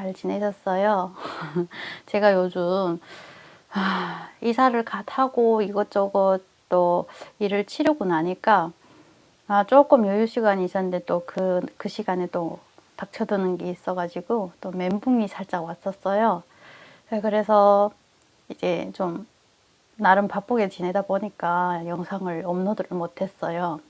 잘 지내셨어요? 제가 요즘 아, 이사를 갓 하고 이것저것 또 일을 치르고 나니까 아, 조금 여유 시간이 있었는데 또 그 그 시간에 또 닥쳐드는 게 있어가지고 또 멘붕이 살짝 왔었어요. 네, 그래서 이제 좀 나름 바쁘게 지내다 보니까 영상을 업로드를 못했어요.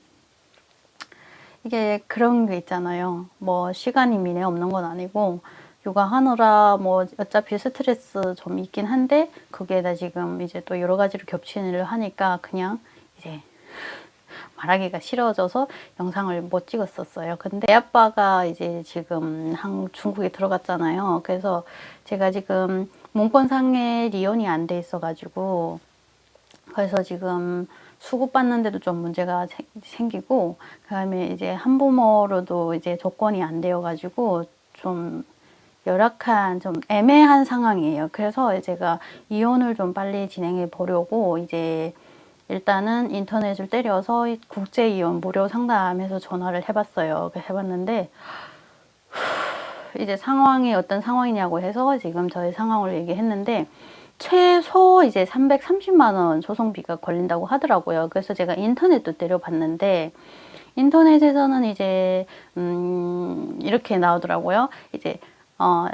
이게 그런 게 있잖아요. 뭐 시간이 미내 없는 건 아니고 육아하느라 뭐 어차피 스트레스 좀 있긴 한데 그게다 지금 이제 또 여러 가지로 겹치는 일을 하니까 그냥 이제 말하기가 싫어져서 영상을 못 찍었었어요. 근데 애 아빠가 이제 지금 한 중국에 들어갔잖아요. 그래서 제가 지금 문건상에 리온이 안 돼 있어가지고 그래서 지금 수급 받는데도 좀 문제가 생- 생기고 그다음에 이제 한부모로도 이제 조건이 안 되어 가지고 좀 열악한 좀 애매한 상황이에요. 그래서 제가 이혼을 좀 빨리 진행해 보려고 이제 일단은 인터넷을 때려서 국제 이혼 무료 상담해서 전화를 해봤어요. 해봤는데 이제 상황이 어떤 상황이냐고 해서 지금 저의 상황을 얘기했는데 최소 이제 330만 원 소송비가 걸린다고 하더라고요. 그래서 제가 인터넷도 때려봤는데 인터넷에서는 이제 음 이렇게 나오더라고요. 이제 어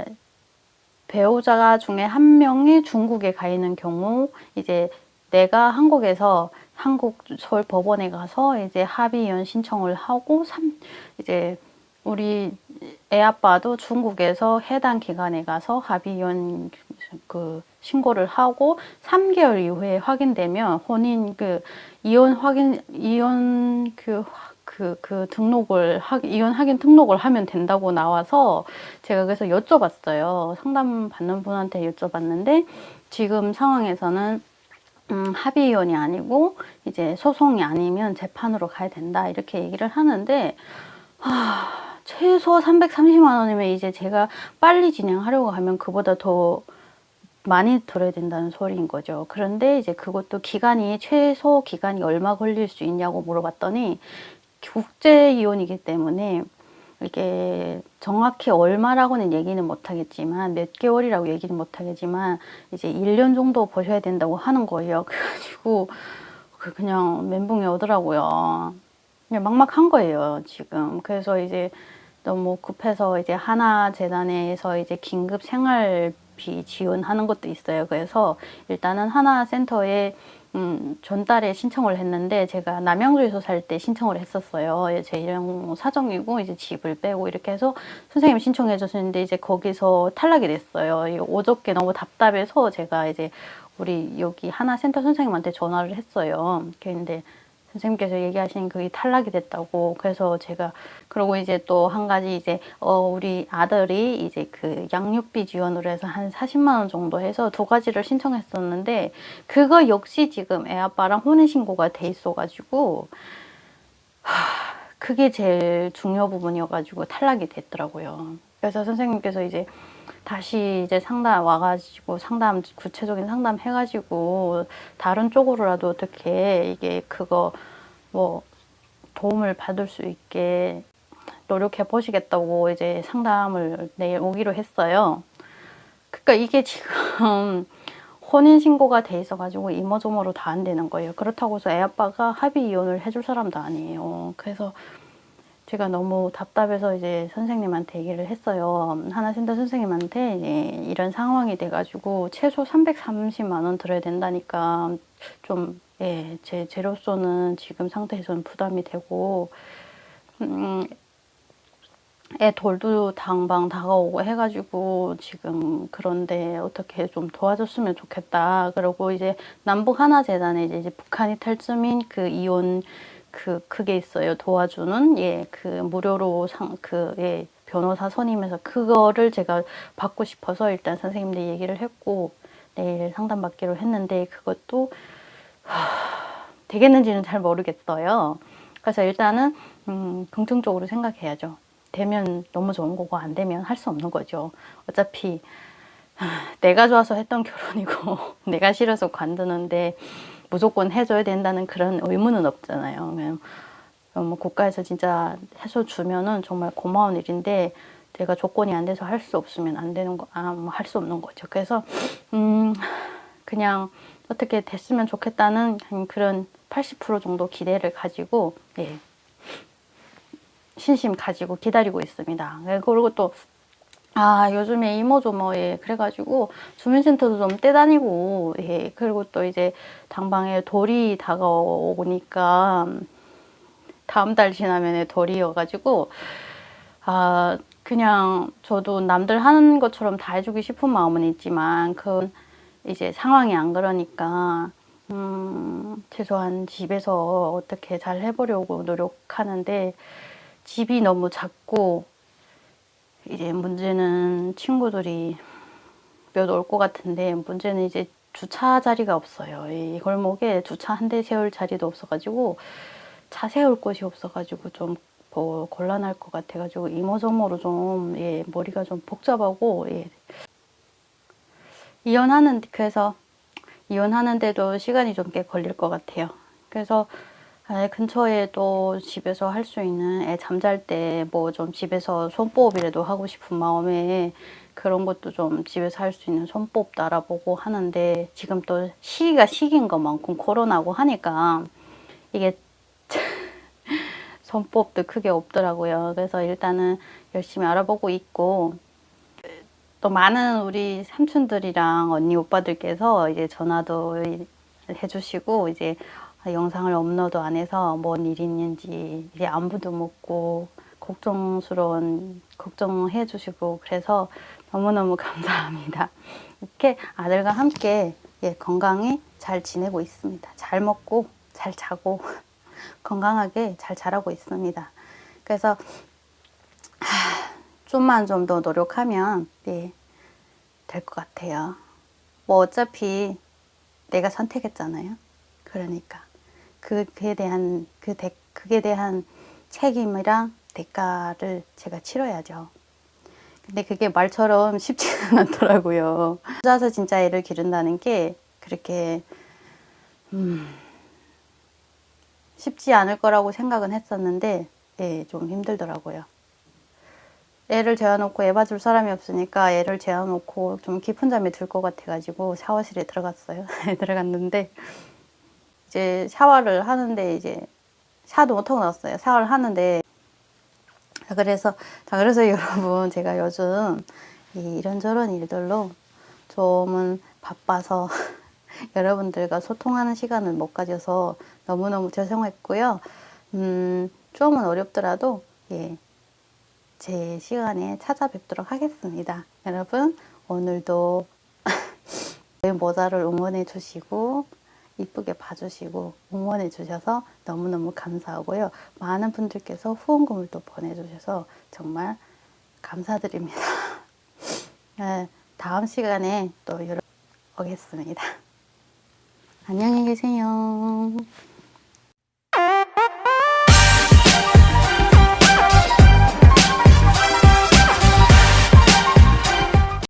배우자가 중에 한 명이 중국에 가 있는 경우 이제 내가 한국에서 한국 서울 법원에 가서 이제 합의 이혼 신청을 하고 삼 이제 우리 애 아빠도 중국에서 해당 기관에 가서 합의 이혼 그 신고를 하고 3개월 이후에 확인되면 혼인 그 이혼 확인 이혼 그 그, 그 등록을 하, 이혼 확인 등록을 하면 된다고 나와서 제가 그래서 여쭤봤어요. 상담 받는 분한테 여쭤봤는데 지금 상황에서는 음, 합의 이혼이 아니고 이제 소송이 아니면 재판으로 가야 된다 이렇게 얘기를 하는데 하, 최소 330만 원이면 이제 제가 빨리 진행하려고 하면 그보다 더 많이 들어야 된다는 소리인 거죠. 그런데 이제 그것도 기간이 최소 기간이 얼마 걸릴 수 있냐고 물어봤더니 국제 이혼이기 때문에 이게 정확히 얼마라고는 얘기는 못 하겠지만 몇 개월이라고 얘기는 못 하겠지만 이제 1년 정도 보셔야 된다고 하는 거예요. 그래가지고 그 그냥 멘붕이 오더라고요. 그냥 막막한 거예요, 지금. 그래서 이제 너무 급해서 이제 하나 재단에서 이제 긴급 생활비 지원하는 것도 있어요. 그래서 일단은 하나 센터에 음, 전달에 신청을 했는데 제가 남양주에서 살 때 신청을 했었어요. 예, 제 이런 사정이고 이제 집을 빼고 이렇게 해서 선생님 신청해 주셨는데 이제 거기서 탈락이 됐어요. 이 어저께 너무 답답해서 제가 이제 우리 여기 하나 센터 선생님한테 전화를 했어요. 근데 선생님께서 얘기하신 그게 탈락이 됐다고 그래서 제가 그러고 이제 또 한 가지 이제 어 우리 아들이 이제 그 양육비 지원으로 해서 한 40만 원 정도 해서 두 가지를 신청했었는데 그거 역시 지금 애 아빠랑 혼인 신고가 돼 있어 가지고 하, 그게 제일 중요 부분이어 가지고 탈락이 됐더라고요. 그래서 선생님께서 이제 다시 이제 상담 와가지고 상담 구체적인 상담 해가지고 다른 쪽으로라도 어떻게 이게 그거 뭐 도움을 받을 수 있게 노력해 보시겠다고 이제 상담을 내일 오기로 했어요. 그러니까 이게 지금 혼인 신고가 돼 있어가지고 이모저모로 다 안 되는 거예요. 그렇다고 해서 애 아빠가 합의 이혼을 해줄 사람도 아니에요. 그래서 제가 너무 답답해서 이제 선생님한테 얘기를 했어요. 하나센터 선생님한테 이제 이런 상황이 돼가지고 최소 330만 원 들어야 된다니까 좀 예, 제 제로서는 지금 상태에서는 부담이 되고 음, 애 돌도 당방 다가오고 해가지고 지금 그런데 어떻게 좀 도와줬으면 좋겠다. 그리고 이제 남북 하나 재단에 이제, 북한이 탈 쯤인 그 이혼 그 그게 있어요. 도와주는 예 그 무료로 상그예 변호사 선임해서 그거를 제가 받고 싶어서 일단 선생님들 얘기를 했고 내일 상담 받기로 했는데 그것도 하, 되겠는지는 잘 모르겠어요. 그래서 일단은 음, 긍정적으로 생각해야죠. 되면 너무 좋은 거고 안 되면 할 수 없는 거죠. 어차피 하, 내가 좋아서 했던 결혼이고 내가 싫어서 관두는데 무조건 해줘야 된다는 그런 의무는 없잖아요. 뭐 국가에서 진짜 해서 주면은 정말 고마운 일인데 내가 조건이 안 돼서 할 수 없으면 안 되는 거, 아, 뭐 할 수 없는 거죠. 그래서, 음, 그냥 어떻게 됐으면 좋겠다는 한 그런 80% 정도 기대를 가지고, 예, 신심 가지고 기다리고 있습니다. 예, 그리고 또, 아, 요즘에 이모저모에 그래가지고 주민센터도 좀 떼다니고, 예, 그리고 또 이제 당방에 돌이 다가오니까 다음 달 지나면 돌이어가지고, 아, 그냥 저도 남들 하는 것처럼 다 해주고 싶은 마음은 있지만, 그 이제 상황이 안 그러니까, 음, 최소한 집에서 어떻게 잘 해보려고 노력하는데, 집이 너무 작고, 이제 문제는 친구들이 몇 올 것 같은데 문제는 이제 주차 자리가 없어요. 이 골목에 주차 한 대 세울 자리도 없어가지고 차 세울 곳이 없어가지고 좀 뭐 곤란할 것 같아가지고 이모저모로 좀 예, 머리가 좀 복잡하고 예. 이혼하는 그래서 이혼하는데도 시간이 좀 꽤 걸릴 것 같아요. 그래서 아, 근처에 또 집에서 할 수 있는 애 잠잘 때 뭐 좀 집에서 손보호이라도 하고 싶은 마음에 그런 것도 좀 집에서 할 수 있는 손보호 알아보고 하는데 지금 또 시기가 시기인 것만큼 코로나고 하니까 이게 손법도 크게 없더라고요. 그래서 일단은 열심히 알아보고 있고 또 많은 우리 삼촌들이랑 언니 오빠들께서 이제 전화도 해주시고 이제 영상을 업로드 안 해서 뭔 일이 있는지 이제 안부도 묻고 걱정스러운 걱정해 주시고 그래서 너무너무 감사합니다. 이렇게 아들과 함께 예, 건강히 잘 지내고 있습니다. 잘 먹고 잘 자고 건강하게 잘 자라고 있습니다. 그래서 하, 좀만 좀 더 노력하면 네, 될것 같아요. 뭐 어차피 내가 선택했잖아요. 그러니까 그에 대한 그 대, 그에 대한 책임이랑 대가를 제가 치러야죠. 근데 그게 말처럼 쉽지는 않더라고요. 혼자서 진짜 애를 기른다는 게 그렇게 음, 쉽지 않을 거라고 생각은 했었는데 예, 좀 힘들더라고요. 애를 재워놓고 애 봐줄 사람이 없으니까 애를 재워놓고 좀 깊은 잠이 들 것 같아가지고 샤워실에 들어갔어요. 들어갔는데 이제 샤워를 하는데 이제 샤도 못하고 나왔어요. 샤워를 하는데 자, 그래서 자 그래서 여러분 제가 요즘 이 이런저런 일들로 좀은 바빠서 여러분들과 소통하는 시간을 못 가져서 너무너무 죄송했고요. 음, 좀은 어렵더라도 예, 제 시간에 찾아뵙도록 하겠습니다. 여러분 오늘도 내 모자를 응원해 주시고 이쁘게 봐주시고 응원해 주셔서 너무너무 감사하고요. 많은 분들께서 후원금을 또 보내주셔서 정말 감사드립니다. 네, 다음 시간에 또 여러 오겠습니다. 안녕히 계세요.